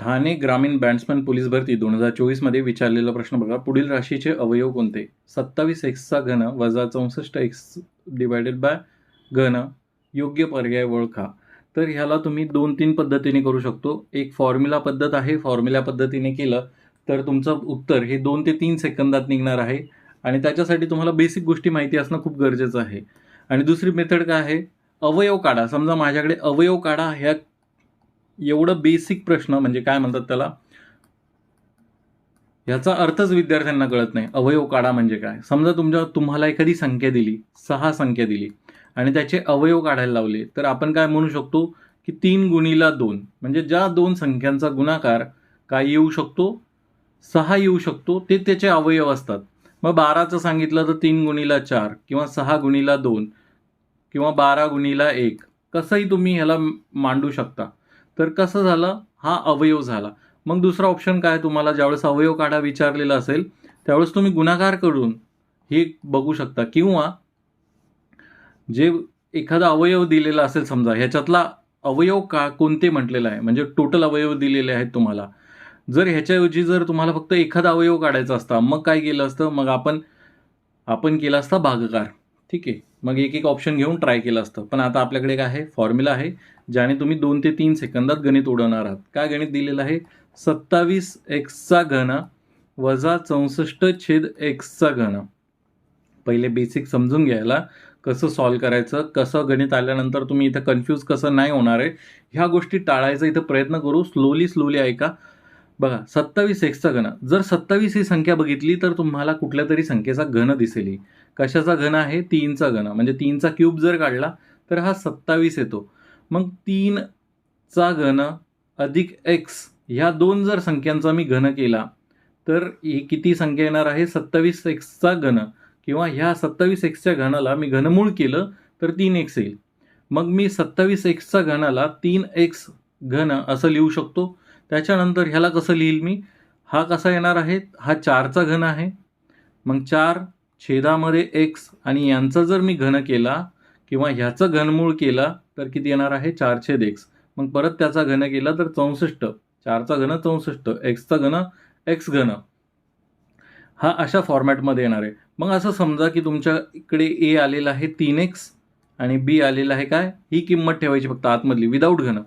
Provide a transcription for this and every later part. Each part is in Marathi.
ठाणे ग्रामीण बॅट्समॅन पोलीस भरती दोन हजार चोवीसमध्ये विचारलेला प्रश्न बघा. पुढील राशीचे अवयव कोणते? सत्तावीस एक्सचा घन वजा चौसष्ट एक्स डिवायडेड बाय घन योग्य पर्याय ओळखा. तर ह्याला तुम्ही दोन तीन पद्धतीने करू शकतो. एक फॉर्म्युला पद्धत आहे. फॉर्म्युला पद्धतीने केलं तर तुमचं उत्तर हे दोन ते तीन सेकंदात निघणार आहे. आणि त्याच्यासाठी तुम्हाला बेसिक गोष्टी माहिती असणं खूप गरजेचं आहे. आणि दुसरी मेथड काय आहे? अवयव काढा. समजा माझ्याकडे अवयव काढा. ह्या एवढं बेसिक प्रश्न म्हणजे काय म्हणतात त्याला? ह्याचा अर्थच विद्यार्थ्यांना कळत नाही. अवयव काढा म्हणजे काय? समजा तुमच्या तुम्हाला एखादी संख्या दिली सहा संख्या दिली आणि त्याचे अवयव काढायला लावले तर आपण काय म्हणू शकतो की तीन गुणीला दोन. म्हणजे ज्या दोन संख्यांचा गुणाकार काय येऊ शकतो? सहा येऊ शकतो. ते त्याचे अवयव असतात. मग बाराचं सांगितलं तर तीन गुणीला चार किंवा सहा गुणीला दोन किंवा बारा गुणीला एक. कसंही तुम्ही ह्याला मांडू शकता. तर कसं झालं? हा अवयव झाला. मग दुसरा ऑप्शन काय? तुम्हाला ज्यावेळेस अवयव काढा विचारलेला असेल त्यावेळेस तुम्ही गुणाकार करून हे बघू शकता. किंवा जे एखादा अवयव दिलेला असेल समजा ह्याच्यातला अवयव का कोणते म्हटलेलं आहे? म्हणजे टोटल अवयव दिलेले आहेत तुम्हाला. जर ह्याच्याऐवजी जर तुम्हाला फक्त एखादा अवयव काढायचा असता मग काय केलं असतं? मग आपण आपण केला असता भागकार. ठीक आहे. मग एक एक ऑप्शन घेऊन ट्राय केलं असतं. पण आता आपल्याकडे काय आहे फॉर्म्युला आहे ज्याने तुम्ही दोन ते तीन सेकंदात गणित उडवणार आहात. काय गणित दिलेलं आहे? सत्तावीस एक्सचा घन वजा चौसष्ट छेद एक्सचा घन. पहिले बेसिक समजून घ्यायला कसं सॉल्व करायचं कसं गणित आल्यानंतर तुम्ही इथं कन्फ्यूज कसं नाही होणार आहे ह्या गोष्टी टाळायचा इथं प्रयत्न करू. स्लोली स्लोली ऐका. बघा सत्तावीस एक्सचा घन. जर सत्तावीस ही संख्या बघितली तर तुम्हाला कुठल्या तरी संख्येचा घन दिसेल. कशाचा घन आहे? तीनचा घन. म्हणजे तीनचा क्यूब जर काढला तर हा सत्तावीस येतो. मग तीनचा घन अधिक एक्स ह्या दोन जर संख्यांचा मी घन केला तर ही किती संख्या येणार आहे? सत्तावीस एक्सचा घन. किंवा ह्या सत्तावीस एक्सच्या घनाला मी घनमूळ केलं तर तीन एक्स येईल. मग मी सत्तावीस एक्सचा घनाला तीन एक्स घन असं लिहू शकतो. त्याच्यानंतर ह्याला कसं लिहील मी? हा कसा येणार आहे? हा चारचा घन आहे. मग चार छेदामध्ये एक्स आणि यांचा जर मी घन केला किंवा ह्याचं घनमूळ केला तर किती येणार आहे? चार छेद एक्स मग परत त्याचा घन केला तर चौसष्ट. चारचा घन चौसष्ट. एक्सचा घन एक्स घन. हा अशा फॉर्मॅटमध्ये येणार आहे. मग असं समजा की तुमच्या इकडे ए आलेला आहे तीन एक्स आणि बी आलेला आहे काय? ही किंमत ठेवायची फक्त आतमधली विदाऊट घन.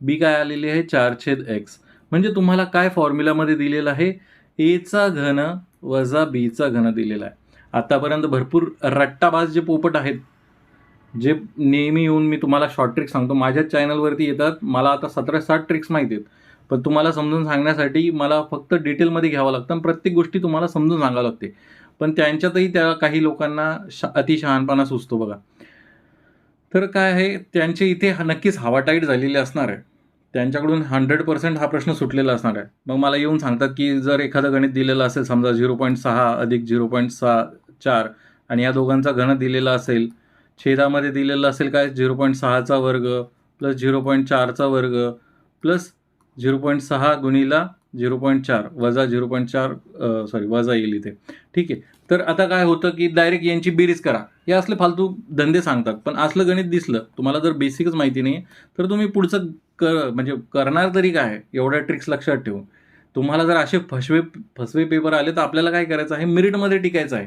बी काय आलेली आहे? चार छेद एक्स म्हणजे तुम्हाला काय फॉर्म्युलामध्ये दिलेलं आहे? एचा घन वजा बीचा घन दिलेला आहे. आतापर्यंत भरपूर रट्टाबाज जे पोपट आहेत जे नेहमी येऊन मी तुम्हाला शॉर्ट ट्रिक्स सांगतो. माझ्याच चॅनलवरती येतात. मला आता सतरा साठ ट्रिक्स माहिती आहेत. पण तुम्हाला समजून सांगण्यासाठी मला फक्त डिटेलमध्ये घ्यावं लागतं आणि प्रत्येक गोष्टी तुम्हाला समजून सांगावं लागते. पण त्यांच्यातही त्या काही लोकांना शा अतिशहानपणा सुचतो बघा. तर काय आहे? त्यांचे इथे हा- नक्कीच हवा टाईट झालेली असणार आहे. त्यांच्याकडून हंड्रेड पर्सेंट हा प्रश्न सुटलेला असणार आहे. मग मला येऊन सांगतात की जर एखादं गणित दिलेलं असेल समजा झिरो पॉईंट सहा अधिक झिरो पॉईंट सहा चार आणि या दोघांचा घन दिलेला असेल छेदामध्ये दिलेलं असेल काय? झिरो पॉईंट सहाचा वर्ग प्लस झिरो पॉईंट चारचा वर्ग प्लस झिरो पॉईंट सहा गुणीला झिरो पॉईंट चार वजा झिरो पॉईंट चार सॉरी वजा येईल इथे. ठीक आहे. तर आता काय होतं की डायरेक्ट यांची बेरीज करा. हे असले फालतू धंदे सांगतात पण असलं गणित दिसलं तुम्हाला जर बेसिकच माहिती नाही तर तुम्ही पुढचं कर म्हणजे करणार तरी काय? एवढ्या ट्रिक्स लक्षात ठेवून. तुम्हाला जर असे फसवे फसवे पेपर आले तर आपल्याला काय करायचं आहे? मेरिटमध्ये टिकायचं आहे.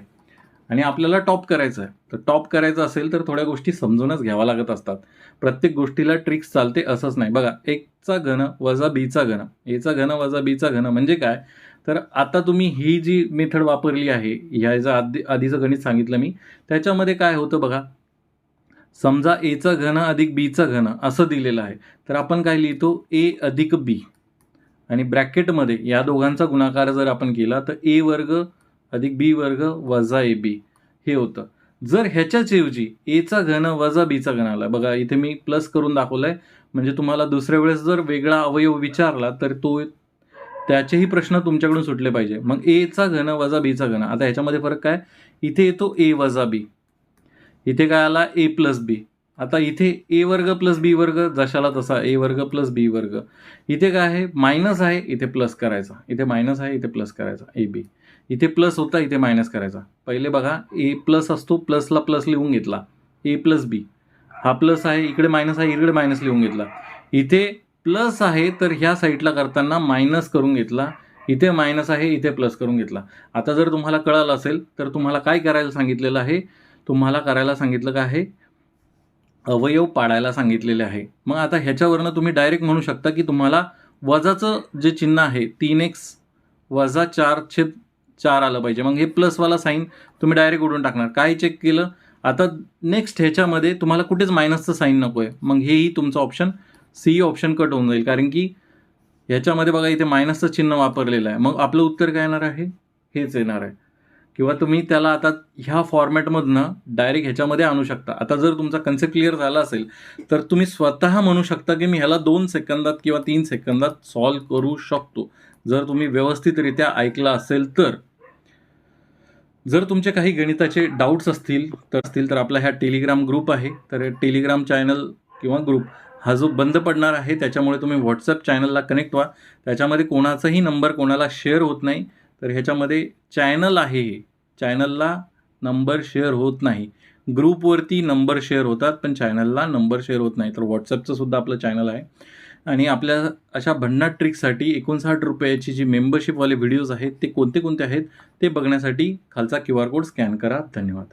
आणि आपल्याला टॉप करायचं आहे. तर टॉप करायचं असेल तर थोड्या गोष्टी समजूनच घ्याव्या लागत असतात. प्रत्येक गोष्टीला ट्रिक्स चालते असंच नाही. बघा एकचा घन वजा बीचा घन. एचा घन वजा बीचा घन म्हणजे काय? तर आता तुम्ही ही जी मेथड वापरली आहे ह्याचं आधी आधीचं गणित सांगितलं मी. त्याच्यामध्ये काय होतं बघा? समजा एचा घन अधिक बीचा घन असं दिलेलं आहे. तर आपण काय लिहितो? ए अधिक बी. आणि ब्रॅकेटमध्ये या दोघांचा गुणाकार जर आपण केला तर ए वर्ग अधिक बी वर्ग वजा ए बी. हे होतं. जर ह्याच्याच ऐवजी एचा घन वजा बीचा घन आला. बघा इथे मी प्लस करून दाखवलं आहे म्हणजे तुम्हाला दुसऱ्या वेळेस जर वेगळा अवयव विचारला तर तो त्याचेही प्रश्न तुमच्याकडून सुटले पाहिजे. मग एचा घन वजा बीचा घन. आता ह्याच्यामध्ये फरक काय? इथे येतो ए वजा बी. इथे काय आला? A plus B. आता इथे ए वर्ग प्लस बी वर्ग जशाला तसा ए वर्ग प्लस बी वर्ग. इथे काय आहे? मायनस आहे इथे प्लस करायचा. इथे मायनस आहे इथे प्लस करायचा. A B. इथे प्लस होता इथे मायनस करायचा. पहिले बघा ए प्लस असतो प्लसला प्लस लिहून घेतला. A plus B. हा प्लस आहे इकडे मायनस आहे इकडे मायनस लिहून घेतला. इथे प्लस आहे तर ह्या साईडला करताना मायनस करून घेतला. इथे मायनस आहे इथे प्लस करून घेतला. आता जर तुम्हाला कळालं असेल तर तुम्हाला काय करायला सांगितलेलं आहे? तुम्हाला करायला सांगितलं काय आहे? अवयव पाडायला सांगितलेले आहे. मग आता ह्याच्यावरनं तुम्ही डायरेक्ट म्हणू शकता की तुम्हाला वजाचं जे चिन्ह आहे तीन एक्स वजा चार छेद चार आलं पाहिजे. मग हे प्लसवाला साईन तुम्ही डायरेक्ट उडून टाकणार. काय चेक केलं? आता नेक्स्ट ह्याच्यामध्ये तुम्हाला कुठेच मायनसचं साईन नको आहे मग हेही तुमचं ऑप्शन सी ऑप्शन कट होऊन जाईल. कारण की ह्याच्यामध्ये बघा इथे मायनसचं चिन्ह वापरलेलं आहे. मग आपलं उत्तर काय येणार आहे? हेच येणार आहे. किंवा तुम्ही त्याला आता ह्या फॉर्मॅटमधनं डायरेक्ट ह्याच्यामध्ये आणू शकता. आता जर तुमचा कन्सेप्ट क्लिअर झाला असेल तर तुम्ही स्वतः म्हणू शकता की मी ह्याला दोन सेकंदात किंवा तीन सेकंदात सॉल्व करू शकतो. जर तुम्ही व्यवस्थितरित्या ऐकलं असेल तर. जर तुमचे काही गणिताचे डाऊट्स असतील तर असतील तर आपला ह्या टेलिग्राम ग्रुप आहे. तर टेलिग्राम चॅनल किंवा ग्रुप हा जो बंद पडणार आहे त्याच्यामुळे तुम्ही व्हॉट्सअप चॅनलला कनेक्ट व्हा. त्याच्यामध्ये कोणाचाही नंबर कोणाला शेअर होत नाही. तर ह्याच्यामध्ये चॅनल आहे. चॅनलला नंबर शेअर होत नाही. ग्रुपवरती नंबर शेअर होतात पण चॅनलला नंबर शेअर होत नाही. तर व्हॉट्सअपचं सुद्धा आपलं चॅनल आहे. आणि आपल्या अशा भन्नाट ट्रिकसाठी एकोणसाठ रुपयाची जी मेंबरशिपवाले व्हिडिओज आहेत ते कोणते कोणते आहेत ते बघण्यासाठी खालचा क्यू आर कोड स्कॅन करा. धन्यवाद.